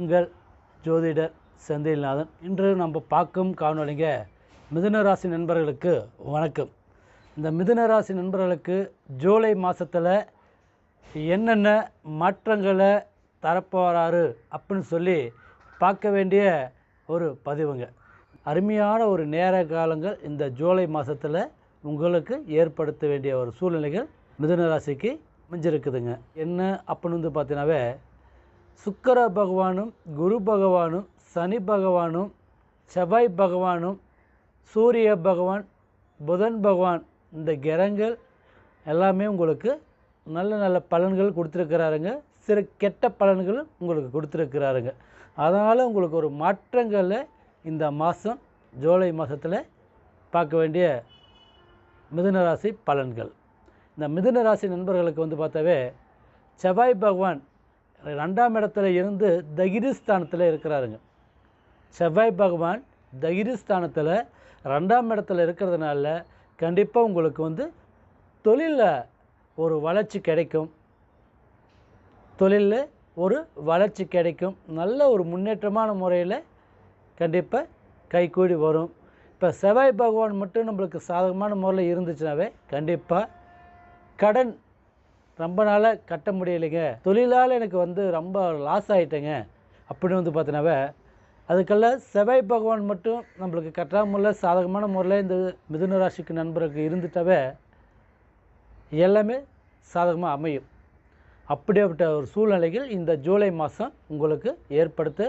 உங்கள் ஜோதிடர் செந்தில்நாதன் இன்று நம்ம பார்க்கும் காணொலிங்க மிதுனராசி நண்பர்களுக்கு வணக்கம். இந்த மிதுனராசி நண்பர்களுக்கு ஜூலை மாதத்தில் என்னென்ன மாற்றங்களை தரப்போகிறாரு அப்படின்னு சொல்லி பார்க்க வேண்டிய ஒரு பதிவுங்க. அருமையான ஒரு நேர காலங்கள் இந்த ஜூலை மாதத்தில் உங்களுக்கு ஏற்படுத்த வேண்டிய ஒரு சூழ்நிலைகள் மிதுனராசிக்கு அமைஞ்சிருக்குதுங்க. என்ன அப்படின்னு வந்து பார்த்தீங்கன்னாவே சுக்கர பகவானும் குரு பகவானும் சனி பகவானும் செவ்வாய் பகவானும் சூரிய பகவான் புதன் பகவான் இந்த கிரகங்கள் எல்லாமே உங்களுக்கு நல்ல நல்ல பலன்கள் கொடுத்துருக்கிறாருங்க. சில கெட்ட பலன்களும் உங்களுக்கு கொடுத்துருக்கிறாருங்க. அதனால் உங்களுக்கு ஒரு மாற்றங்களை இந்த மாதம் ஜூலை மாதத்தில் பார்க்க வேண்டிய மிதுன ராசி பலன்கள். இந்த மிதுன ராசி நண்பர்களுக்கு வந்து பார்த்தாவே செவ்வாய் பகவான் ரெண்டாம் இடத்துல இருந்து தகிரிஸ்தானத்தில் இருக்கிறாருங்க. செவ்வாய் பகவான் தகிரிஸ்தானத்தில் ரெண்டாம் இடத்துல இருக்கிறதுனால கண்டிப்பாக உங்களுக்கு வந்து தொழிலில் ஒரு வளர்ச்சி கிடைக்கும். தொழிலில் ஒரு வளர்ச்சி கிடைக்கும். நல்ல ஒரு முன்னேற்றமான முறையில் கண்டிப்பாக கைகூடி வரும். இப்போ செவ்வாய் பகவான் மட்டும் நம்மளுக்கு சாதகமான முறையில் இருந்துச்சுனாவே கண்டிப்பாக கடன் ரொம்ப நாளாக கட்ட முடியலைங்க. தொழிலால் எனக்கு வந்து ரொம்ப லாஸ் ஆகிட்டேங்க அப்படின்னு வந்து பார்த்தினாவே அதுக்கெல்லாம் செவ்வாய் பகவான் மட்டும் நம்மளுக்கு கட்டாமல் சாதகமான முறையில் இந்த மிதுன ராசிக்கு நண்பருக்கு இருந்துட்டாவே எல்லாமே சாதகமாக அமையும். அப்படிப்பட்ட ஒரு சூழ்நிலைகள் இந்த ஜூலை மாதம் உங்களுக்கு ஏற்படுத்த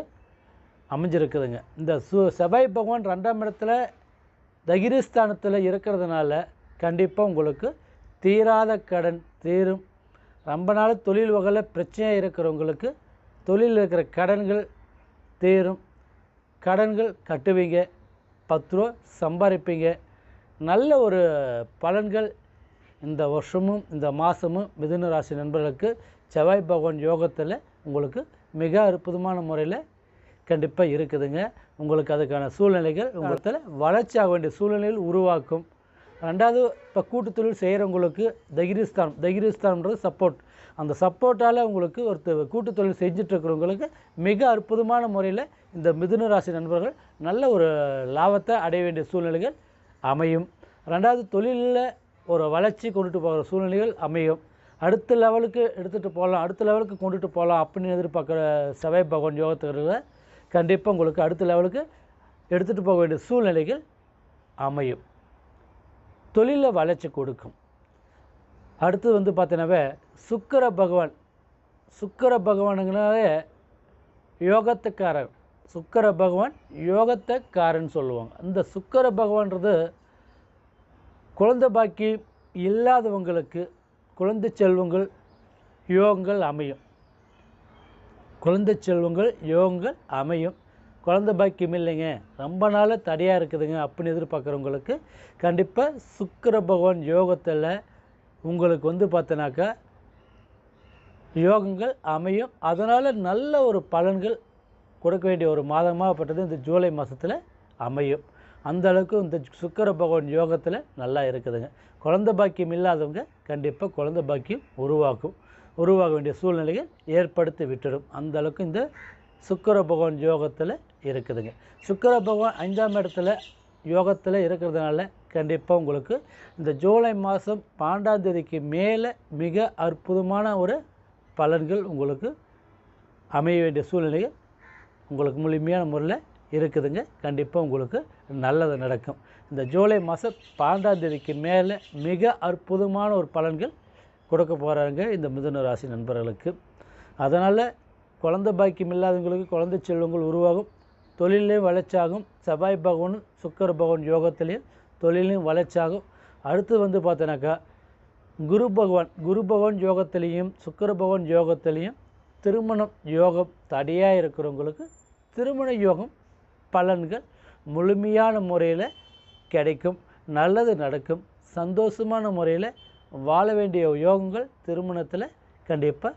அமைஞ்சிருக்குதுங்க. இந்த சு செவ்வாய் பகவான் ரெண்டாம் இடத்துல தகிரிஸ்தானத்தில் இருக்கிறதுனால கண்டிப்பாக உங்களுக்கு தீராத கடன் தீரும் ரொம்ப நாள் தொழில் வகையில் பிரச்சனையாக இருக்கிறவங்களுக்கு தொழிலில் இருக்கிற கடன்கள் தீரும். கடன்கள் கட்டுவீங்க. பத்து ரூபா சம்பாதிப்பீங்க நல்ல ஒரு பலன்கள் இந்த வருஷமும் இந்த மாதமும் மிதுன ராசி நண்பர்களுக்கு செவ்வாய் பகவான் யோகத்தில் உங்களுக்கு மிக அற்புதமான முறையில் கண்டிப்பாக இருக்குதுங்க. உங்களுக்கு அதுக்கான சூழ்நிலைகள் உங்களுக்கு வளர்ச்சி ஆக வேண்டிய சூழ்நிலைகள் உருவாக்கும். ரெண்டாவது இப்போ கூட்டு தொழில் செய்கிறவங்களுக்கு தகிரிஸ்தானம் தகிரிஸ்தானன்றது சப்போர்ட் அந்த சப்போர்ட்டால் உங்களுக்கு ஒரு கூட்டுத்தொழில் செஞ்சிட்ருக்கிறவங்களுக்கு மிக அற்புதமான முறையில் இந்த மிதுன ராசி நண்பர்கள் நல்ல ஒரு லாபத்தை அடைய வேண்டிய சூழ்நிலைகள் அமையும். ரெண்டாவது தொழிலில் ஒரு வளர்ச்சி கொண்டுட்டு போகிற சூழ்நிலைகள் அமையும். அடுத்த லெவலுக்கு எடுத்துகிட்டு போகலாம் அடுத்த லெவலுக்கு கொண்டுட்டு போகலாம் அப்படின்னு எதிர்பார்க்குற செவ்வாய் பகவான் யோகத்துக்கு கண்டிப்பாக உங்களுக்கு அடுத்த லெவலுக்கு எடுத்துகிட்டு போக வேண்டிய சூழ்நிலைகள் அமையும். தொழிலில் வளர்ச்சி கொடுக்கும். அடுத்து வந்து பார்த்தீங்கன்னாவே சுக்கர பகவான். சுக்கர பகவானுங்கனாலே யோகத்துக்காரர். சுக்கர பகவான் யோகத்தைக்காரன் சொல்லுவாங்க. இந்த சுக்கர பகவான்றது குழந்த பாக்கி இல்லாதவங்களுக்கு குழந்தை செல்வங்கள் யோகங்கள் அமையும். குழந்தை செல்வங்கள் யோகங்கள் அமையும். குழந்தை பாக்கியம் இல்லைங்க. ரொம்ப நாள் தடையாக இருக்குதுங்க அப்படின்னு எதிர்பார்க்குறவங்களுக்கு கண்டிப்பாக சுக்கர பகவான் யோகத்தில் உங்களுக்கு வந்து பார்த்தோன்னாக்கா யோகங்கள் அமையும். அதனால் நல்ல ஒரு பலன்கள் கொடுக்க வேண்டிய ஒரு மாதமாகப்பட்டது இந்த ஜூலை மாதத்தில் அமையும். அந்த அளவுக்கு இந்த சுக்கர பகவான் யோகத்தில் நல்லா இருக்குதுங்க. குழந்தை பாக்கியம் இல்லாதவங்க கண்டிப்பாக குழந்தை பாக்கியம் உருவாக்கும் உருவாக வேண்டிய சூழ்நிலையை ஏற்படுத்தி விட்டுடும். அந்த அளவுக்கு இந்த சுக்கர பகவான் யோகத்தில் இருக்குதுங்க. சுக்கர பகவான் அஞ்சாம் இடத்துல யோகத்தில் இருக்கிறதுனால கண்டிப்பாக உங்களுக்கு இந்த ஜூலை மாதம் பன்னெண்டாம் தேதிக்கு மேலே மிக அற்புதமான ஒரு பலன்கள் உங்களுக்கு அமைய வேண்டிய சூழ்நிலைகள் உங்களுக்கு முழுமையான முறையில் இருக்குதுங்க. கண்டிப்பாக உங்களுக்கு நல்லது நடக்கும். இந்த ஜூலை மாதம் பன்னெண்டாம் தேதிக்கு மேலே மிக அற்புதமான ஒரு பலன்கள் கொடுக்க போகிறாங்க இந்த மிதுன ராசி நண்பர்களுக்கு. அதனால் குழந்தை பாக்கியம் இல்லாதவங்களுக்கு குழந்தை செல்வங்கள் உருவாகும். தொழிலையும் வளர்ச்சியாகும். செவ்வாய் பகவானும் சுக்கர பகவான் யோகத்திலையும் தொழிலையும் வளர்ச்சியாகும். அடுத்து வந்து பார்த்தோன்னாக்கா குரு பகவான் குரு பகவான் யோகத்திலையும் சுக்கர பகவான் யோகத்திலையும் திருமணம் யோகம் தடையாக இருக்கிறவங்களுக்கு திருமண யோகம் பலன்கள் முழுமையான முறையில் கிடைக்கும். நல்லது நடக்கும். சந்தோஷமான முறையில் வாழ வேண்டிய யோகங்கள் திருமணத்தில் கண்டிப்பாக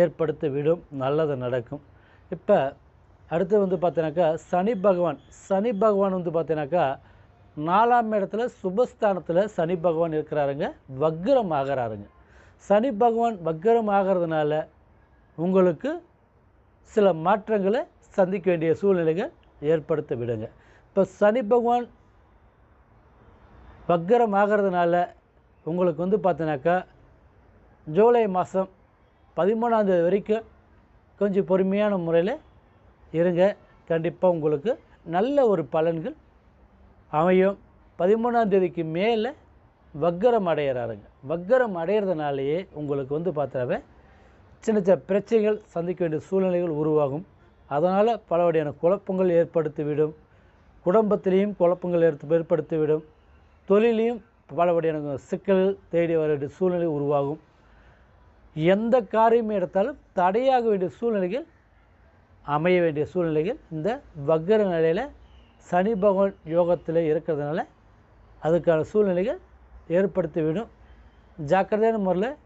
ஏற்படுத்தி விடும் நல்லது நடக்கும். இப்போ அடுத்து வந்து பார்த்தீங்கன்னாக்கா சனி பகவான் சனி பகவான் வந்து பார்த்தீங்கன்னாக்கா நாலாம் இடத்துல சுபஸ்தானத்தில் சனி பகவான் இருக்கிறாருங்க வக்ரம் ஆகிறாருங்க. சனி பகவான் வக்ரம் ஆகிறதுனால உங்களுக்கு சில மாற்றங்களை சந்திக்க வேண்டிய சூழ்நிலைகள் ஏற்படுத்த விடுங்க. இப்போ சனி பகவான் வக்கரம் ஆகிறதுனால உங்களுக்கு வந்து பார்த்தீங்கன்னாக்கா ஜூலை மாதம் பதிமூணாந்தேதி வரைக்கும் கொஞ்சம் பொறுமையான முறையில் இருங்க. கண்டிப்பாக உங்களுக்கு நல்ல ஒரு பலன்கள் அமையும். பதிமூணாந்தேதிக்கு மேலே வக்கரம் அடையிறாருங்க. வக்கரம் அடையிறதுனாலேயே உங்களுக்கு வந்து பார்த்தாவே சின்ன சின்ன பிரச்சனைகள் சந்திக்க வேண்டிய சூழ்நிலைகள் உருவாகும். அதனால் பல வகையான குழப்பங்கள் ஏற்படுத்திவிடும். குடும்பத்திலையும் குழப்பங்கள் ஏற்ப ஏற்படுத்திவிடும். தொழிலையும் பல வகையான சிக்கல் தேடி வர வேண்டிய சூழ்நிலை உருவாகும். எந்த காரியம் எடுத்தாலும் தடையாக வேண்டிய சூழ்நிலைகள் அமைய வேண்டிய சூழ்நிலைகள் இந்த வக்கர நிலையில் சனி பகவான் யோகத்தில் இருக்கிறதுனால அதுக்கான சூழ்நிலைகள் ஏற்படுத்திவிடும் ஜாக்கிரதையான முறையில்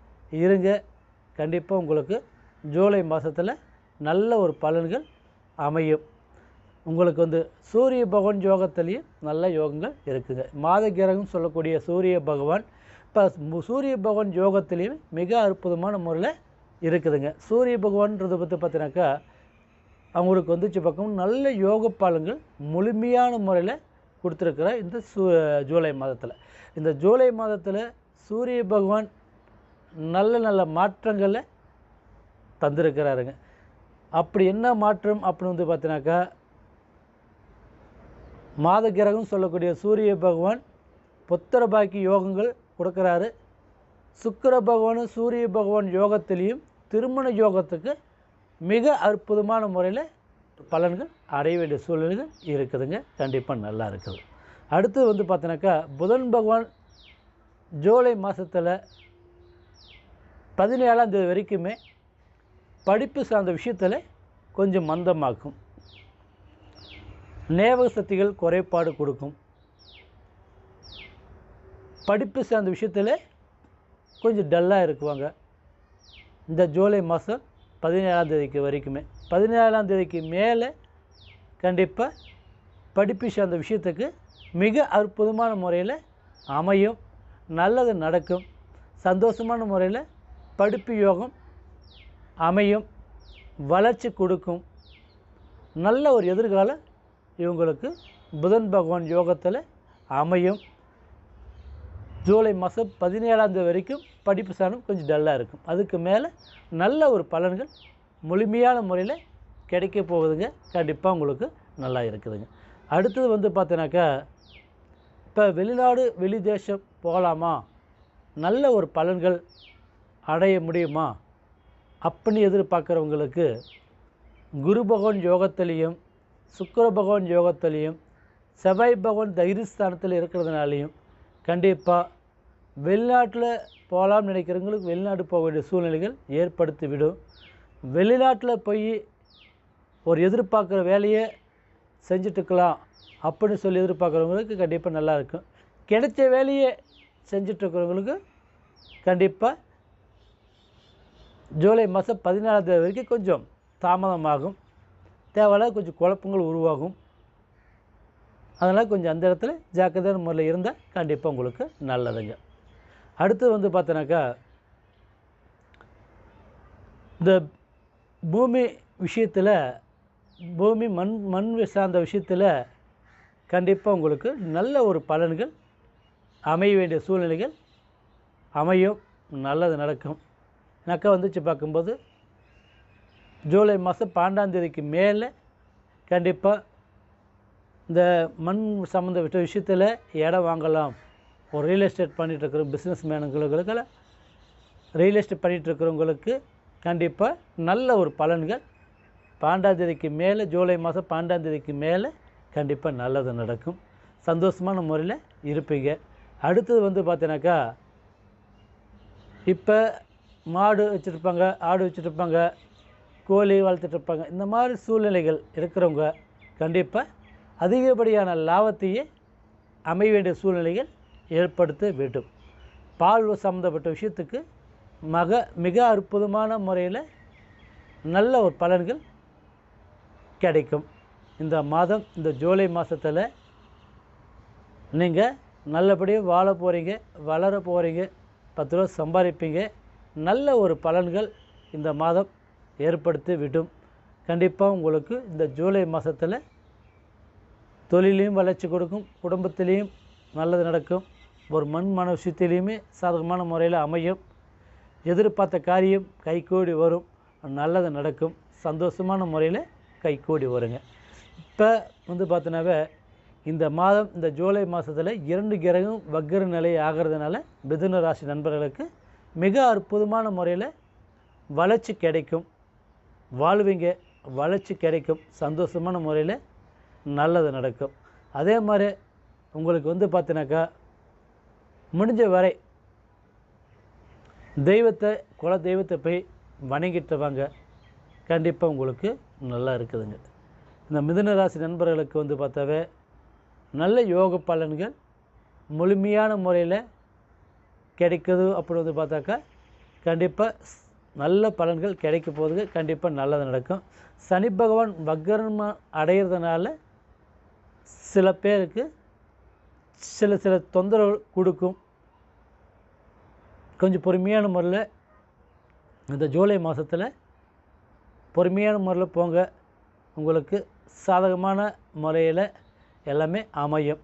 இருங்க. கண்டிப்பாக உங்களுக்கு ஜூலை மாதத்தில் நல்ல ஒரு பலன்கள் அமையும். உங்களுக்கு வந்து சூரிய பகவான் யோகத்திலையும் நல்ல யோகங்கள் இருக்குங்க. மாத கிரகம் சொல்லக்கூடிய சூரிய பகவான் இப்போ சூரிய பகவான் யோகத்திலையும் மிக அற்புதமான முறையில் இருக்குதுங்க. சூரிய பகவான்றதை பற்றி பார்த்தீங்கன்னாக்கா அவங்களுக்கு வந்துச்சு பக்கம் நல்ல யோக பலன்கள் முழுமையான முறையில் கொடுத்துருக்குற இந்த சூ ஜூலை மாதத்தில். இந்த ஜூலை மாதத்தில் சூரிய பகவான் நல்ல நல்ல மாற்றங்களை தந்திருக்கிறாருங்க. அப்படி என்ன மாற்றம் அப்படின்னு வந்து பார்த்தீங்கன்னாக்கா மாத கிரகம் சொல்லக்கூடிய சூரிய பகவான் புத்திர பாக்கி யோகங்கள் கொடுக்குறாரு. சுக்கிர பகவானும் சூரிய பகவான் யோகத்திலையும் திருமண யோகத்துக்கு மிக அற்புதமான முறையில் பலன்கள் அடைய வேண்டிய சூழ்நிலைகள் இருக்குதுங்க. கண்டிப்பாக நல்லா இருக்குது. அடுத்து வந்து பார்த்தினாக்கா புதன் பகவான் ஜூலை மாதத்தில் பதினேழாம் தேதி வரைக்குமே படிப்பு சார்ந்த விஷயத்தில் கொஞ்சம் மந்தமாக்கும். நேவக சக்திகள் குறைபாடு கொடுக்கும். படிப்பு சார்ந்த விஷயத்தில் கொஞ்சம் டல்லாக இருக்குவாங்க. இந்த ஜூலை மாதம் பதினேழாம் தேதிக்கு வரைக்குமே. பதினேழாம் தேதிக்கு மேலே கண்டிப்பாக படிப்பு சார்ந்த விஷயத்துக்கு மிக அற்புதமான முறையில் அமையும். நல்லது நடக்கும். சந்தோஷமான முறையில் படிப்பு யோகம் அமையும். வளர்ச்சி கொடுக்கும். நல்ல ஒரு எதிர்காலம் இவங்களுக்கு புதன் பகவான் யோகத்தில் அமையும். ஜூலை மாதம் பதினேழாம் தேதி வரைக்கும் படிப்பு சாணம் கொஞ்சம் டல்லாக இருக்கும். அதுக்கு மேலே நல்ல ஒரு பலன்கள் முழுமையான முறையில் கிடைக்க போகுதுங்க. கண்டிப்பாக உங்களுக்கு நல்லா இருக்குதுங்க. அடுத்தது வந்து பார்த்தீங்கன்னாக்கா இப்போ வெளிநாடு வெளி தேசம் போகலாமா நல்ல ஒரு பலன்கள் அடைய முடியுமா? அப்படின்னு எதிர்பார்க்குறவங்களுக்கு குரு பகவான் யோகத்திலையும் சுக்கர பகவான் யோகத்திலையும் செவ்வாய் பகவான் தைரியஸ்தானத்தில் இருக்கிறதுனாலையும் கண்டிப்பாக வெளிநாட்டில் போகலாம்னு நினைக்கிறவங்களுக்கு வெளிநாடு போக வேண்டிய சூழ்நிலைகள் ஏற்படுத்தி விடும் வெளிநாட்டில் போய் ஒரு எதிர்பார்க்குற வேலையை செஞ்சிட்ருக்கலாம் அப்படின்னு சொல்லி எதிர்பார்க்குறவங்களுக்கு கண்டிப்பாக நல்லா இருக்கும். கிடைச்ச வேலையை செஞ்சிட்ருக்கிறவங்களுக்கு கண்டிப்பாக ஜூலை மாதம் பதினாலாம் தேதி வரைக்கும் கொஞ்சம் தாமதமாகும். தேவையில்லாத கொஞ்சம் குழப்பங்கள் உருவாகும். அதனால் கொஞ்சம் அந்த இடத்துல ஜாக்கிரதையான முறையில் இருந்தால் கண்டிப்பாக உங்களுக்கு நல்லதுங்க. அடுத்து வந்து பார்த்தோன்னாக்கா இந்த பூமி விஷயத்தில் பூமி மண் மண் சார்ந்த விஷயத்தில் கண்டிப்பாக உங்களுக்கு நல்ல ஒரு பலன்கள் அமைய வேண்டிய சூழ்நிலைகள் அமையும் நல்லது நடக்கும். எனக்கா வந்துச்சு பார்க்கும்போது ஜூலை மாதம் பன்னெண்டாந்தேதிக்கு மேலே கண்டிப்பாக இந்த மண் சம்மந்த விஷயத்தில் இடம் வாங்கலாம். ஒரு ரியல் எஸ்டேட் பண்ணிகிட்ருக்குற பிஸ்னஸ் மேனுங்களுக்கு ரியல் எஸ்டேட் பண்ணிகிட்ருக்கிறவங்களுக்கு கண்டிப்பாக நல்ல ஒரு பலன்கள். பன்னெண்டாந்தேதிக்கு மேலே ஜூலை மாதம் பன்னெண்டாந்தேதிக்கு மேலே கண்டிப்பாக நல்லது நடக்கும். சந்தோஷமான முறையில் இருப்பீங்க. அடுத்தது வந்து பார்த்தீங்கன்னாக்கா இப்போ மாடு வச்சுருப்பாங்க ஆடு வச்சுருப்பாங்க கோழி வளர்த்துட்ருப்பாங்க இந்த மாதிரி சூழ்நிலைகள் இருக்கிறவங்க கண்டிப்பாக அதிகப்படியான லாபத்தையே அமைய வேண்டிய சூழ்நிலைகள் ஏற்படுத்த வேண்டும். பால் சம்மந்தப்பட்ட விஷயத்துக்கு மக மிக அற்புதமான முறையில் நல்ல ஒரு பலன்கள் கிடைக்கும். இந்த மாதம் இந்த ஜூலை மாதத்தில் நீங்கள் நல்லபடியாக வாழ போகிறீங்க வளர போகிறீங்க பத்து ரூபா சம்பாதிப்பீங்க. நல்ல ஒரு பலன்கள் இந்த மாதம் ஏற்படுத்தி விடும். கண்டிப்பாக உங்களுக்கு இந்த ஜூலை மாதத்தில் தொழிலையும் வளர்ச்சி கொடுக்கும் குடும்பத்திலையும் நல்லது நடக்கும். ஒரு மண் மன விஷயத்திலையுமே சாதகமான முறையில் அமையும். எதிர்பார்த்த காரியம் கைகூடி வரும். நல்லது நடக்கும். சந்தோஷமான முறையில் கைகூடி வருங்க. இப்போ வந்து பார்த்தோன்னாவே இந்த மாதம் இந்த ஜூலை மாதத்தில் இரண்டு கிரகம் வக்கர நிலை ஆகிறதுனால மிதுன ராசி நண்பர்களுக்கு மிக அற்புதமான முறையில் வளர்ச்சி கிடைக்கும். வாழ்வீங்க வளர்ச்சி கிடைக்கும். சந்தோஷமான முறையில் நல்லது நடக்கும். அதே மாதிரி உங்களுக்கு வந்து பார்த்தினாக்கா முடிஞ்ச வரை தெய்வத்தை குல தெய்வத்தை போய் வணங்கிட்டு வாங்க கண்டிப்பாக உங்களுக்கு நல்லா இருக்குதுங்க. இந்த மிதுனராசி நண்பர்களுக்கு வந்து பார்த்தாவே நல்ல யோக பலன்கள் முழுமையான முறையில் கிடைக்குது அப்படி வந்து பார்த்தாக்கா கண்டிப்பாக நல்ல பலன்கள் கிடைக்க போகுதுங்க. கண்டிப்பாக நல்லது நடக்கும். சனி பகவான் வக்கரமாக அடையிறதுனால சில பேருக்கு சில சில தொந்தரவு கொடுக்கும். கொஞ்சம் பொறுமையான முறையில் இந்த ஜூலை மாதத்தில் பொறுமையான முறையில் போங்க. உங்களுக்கு சாதகமான முறையில் எல்லாமே அமையும்.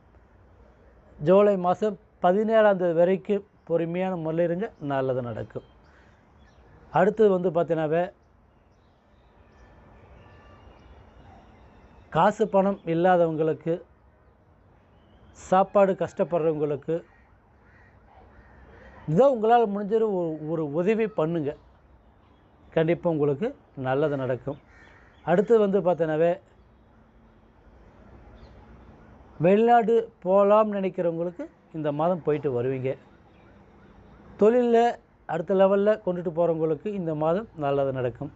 ஜூலை மாதம் பதினேழாம் தேதி வரைக்கும் பொறுமையான முறையில் இருங்க நல்லது நடக்கும். அடுத்தது வந்து பார்த்தீங்கன்னாவே காசு பணம் இல்லாதவங்களுக்கு சாப்பாடு கஷ்டப்படுறவங்களுக்கு இதோ உங்களால் முடிஞ்சது ஒரு உதவி பண்ணுங்கள் கண்டிப்பாக உங்களுக்கு நல்லது நடக்கும். அடுத்து வந்து பார்த்தோன்னாவே வெளிநாடு போகலாம்னு நினைக்கிறவங்களுக்கு இந்த மாதம் போயிட்டு வருவீங்க. தொழிலில் அடுத்த லெவலில் கொண்டுட்டு போகிறவங்களுக்கு இந்த மாதம் நல்லது நடக்கும்.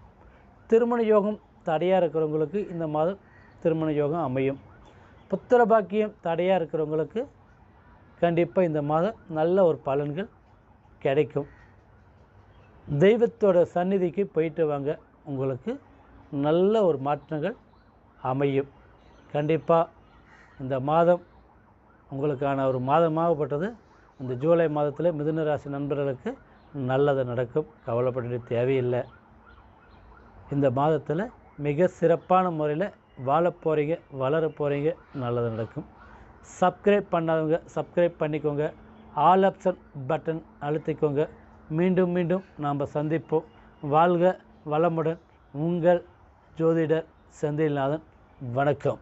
திருமண யோகம் தடையாக இருக்கிறவங்களுக்கு இந்த மாதம் திருமண யோகம் அமையும். புத்திர பாக்கியம் தடையாக இருக்கிறவங்களுக்கு கண்டிப்பாக இந்த மாதம் நல்ல ஒரு பலன்கள் கிடைக்கும். தெய்வத்தோட சந்நிதிக்கு போயிட்டு வாங்க. உங்களுக்கு நல்ல ஒரு மாற்றங்கள் அமையும். கண்டிப்பாக இந்த மாதம் உங்களுக்கான ஒரு மாதமாகப்பட்டது. இந்த ஜூலை மாதத்தில் மிதுன ராசி நண்பர்களுக்கு நல்லது நடக்கும். கவலைப்பட வேண்டிய தேவையில்லை. இந்த மாதத்தில் மிக சிறப்பான முறையில் வாழ போகிறீங்க வளர போகிறீங்க நல்லது நடக்கும். சப்ஸ்கிரைப் பண்ணாதவங்க சப்ஸ்கிரைப் பண்ணிக்கோங்க. ஆல் ஆப்ஷன் பட்டன் அழுத்திக்கோங்க. மீண்டும் மீண்டும் நாம் சந்திப்போம். வாழ்க வளமுடன் உங்கள் ஜோதிடர் செந்தில்நாதன். வணக்கம்.